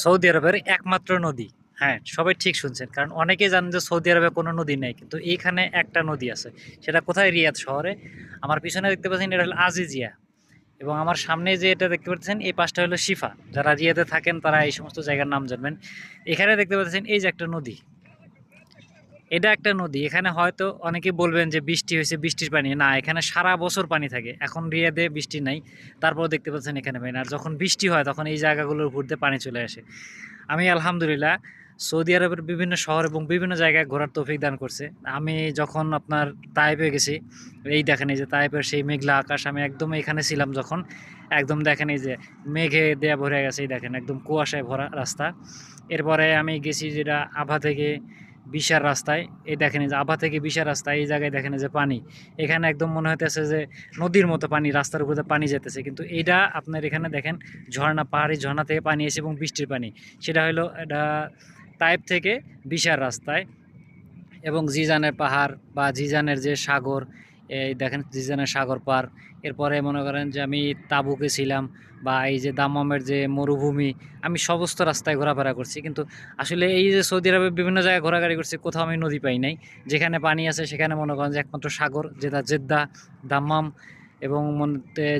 Saudi আরবের একমাত্র নদী। হ্যাঁ সবাই ঠিক শুনছেন, কারণ অনেকেই জানেন যে সৌদি আরবে কোনো নদী নেই, কিন্তু এইখানে একটা নদী আছে। সেটা কোথায়? রিয়াদ শহরে। আমার পিছনে দেখতে পাচ্ছেন এটা হলো আজিজিয়া। এবং আমার সামনে যে এটা দেখতে পাচ্ছেন, এই পাশটা হলো শিফা। যারা রিয়াদে থাকেন, তারা এই সমস্ত জায়গার নাম জানবেন। এখানে দেখতে পাচ্ছেন এই যে একটা নদী। এটা একটা নদী, এখানে হয়তো অনেকে বলবেন যে বৃষ্টি হয়েছে, বৃষ্টির পানি। না, এখানে সারা বছর পানি থাকে। এখন রিয়াদে বৃষ্টি নাই তারপর দেখতে পাচ্ছেন এখানে পানি। আর যখন বৃষ্টি হয়, তখন এই জায়গাগুলোর উপর দিয়ে পানি চলে আসে। আমি আলহামদুলিল্লাহ সৌদি আরবের বিভিন্ন শহর এবং বিভিন্ন জায়গায় ঘোরার তৌফিক দান করছে। আমি যখন আপনার তাইপে গেছি, এই দেখেন এই যে তাইপের সেই মেঘলা আকাশ, আমি একদম এখানে ছিলাম যখন, একদম দেখেন এই যে মেঘে দেয়া ভরে গেছে, এই দেখেন, একদম কুয়াশায় ভরা রাস্তা। এরপরে আমি গেছি যেটা আভা থেকে বিশার রাস্তায়। এই দেখেন যে আভা থেকে বিশার রাস্তায় এই জায়গায় দেখেন যে পানি। এখানে একদম মনে হইতেছে যে নদীর মতো পানি, রাস্তার উপরে পানি যেতেছে কিন্তু এইটা আপনার এখানে দেখেন ঝর্ণা, পাহাড়ি ঝর্ণা থেকে পানি এসে এবং বৃষ্টির পানি। সেটা হলো এটা টাইপ থেকে বিশার রাস্তায় এবং জিজানের পাহাড় বা জিজানের যে সাগর এই দেখেন জিজানের সাগর পার। এরপরে মনে করেন যে আমি তাবুকে ছিলাম বা এই যে দামামের যে মরুভূমি, আমি সমস্ত রাস্তায় ঘোরাফেরা করছি। কিন্তু আসলে এই যে সৌদি আরবে বিভিন্ন জায়গায় ঘোরাঘুরি করছি, কোথাও আমি নদী পাই নাই। যেখানে পানি আছে সেখানে মনে করেন যে একমাত্র সাগর, যেটা জেদ্দা, দাম্মাম এবং মনে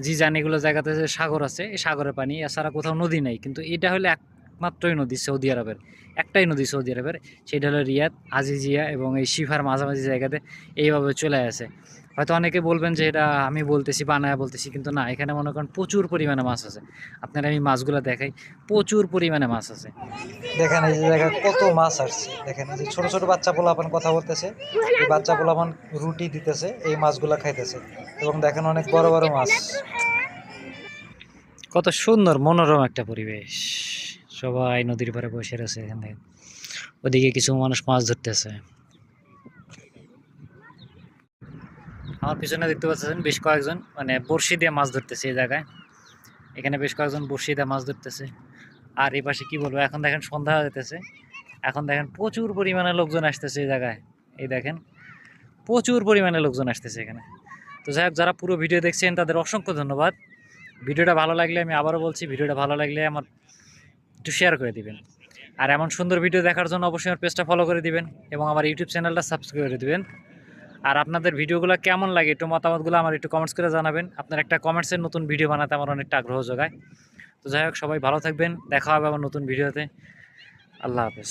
জিজান এগুলো জায়গাতে যে সাগর আছে, এই সাগরের পানি, এছাড়া কোথাও নদী নেই। কিন্তু এটা হলো একমাত্রই নদী সৌদি আরবের একটাই নদী সৌদি আরবের সেটা হলো রিয়াদ আজিজিয়া এবং এই শিফার মাঝামাঝি জায়গাতে এইভাবে চলে আসে। হয়তো অনেকে বলবেন যে এটা আমি বলতেছি বানায় বলতেছি কিন্তু না এখানে মনে করেন প্রচুর পরিমাণে মাছ আছে। আপনারা আমি মাছগুলো দেখাই প্রচুর পরিমাণে মাছ আছে। দেখেন এই যে জায়গায় কত মাছ আসছে। দেখেন এই যে ছোট ছোট বাচ্চা পোলাপান কথা বলতেছে এই বাচ্চা পোলাপান রুটি দিতেছে এই মাছগুলা খাইতেছে এবং দেখেন অনেক বড় বড় মাছ। কত সুন্দর মনোরম একটা পরিবেশ। সবাই নদীর পাড়ে বসে রয়েছে এখানে। ওদিকে কিছু মানুষ মাছ ধরতেছে। আমার পিছনে দেখতে পাচ্ছেন বেশ কয়েকজন মানে বড়শি দিয়ে মাছ ধরতেছে এই জায়গায়। এখানে বেশ কয়েকজন বড়শি দিয়ে মাছ ধরতেছে। আর এই পাশে কি বলব, এখন দেখেন সন্ধ্যা যেতেছে এখন দেখেন প্রচুর পরিমাণে লোকজন আসতেছে এই জায়গায়। এই দেখেন, প্রচুর পরিমাণে লোকজন আসতেছে এখানে। তো যাই হোক, যারা পুরো ভিডিও দেখছেন তাদের অসংখ্য ধন্যবাদ। ভিডিওটা ভালো লাগলে আমি আবারও বলছি, ভিডিওটা ভালো লাগলে আমার একটু শেয়ার করে দিবেন। আর এমন সুন্দর ভিডিও দেখার জন্য অবশ্যই আমার পেজটা ফলো করে দিবেন এবং আমার ইউটিউব চ্যানেলটা সাবস্ক্রাইব করে দিবেন। আর আপনাদের ভিডিওগুলো কেমন লাগে, একটু মতামতগুলো আমার একটু কমেন্টস করে জানাবেন। আপনার একটা কমেন্টসের নতুন ভিডিও বানাতে আমার অনেকটা আগ্রহ জোগায়। তো যাই হোক, সবাই ভালো থাকবেন, দেখা হবে আমার নতুন ভিডিওতে আল্লাহ হাফেজ।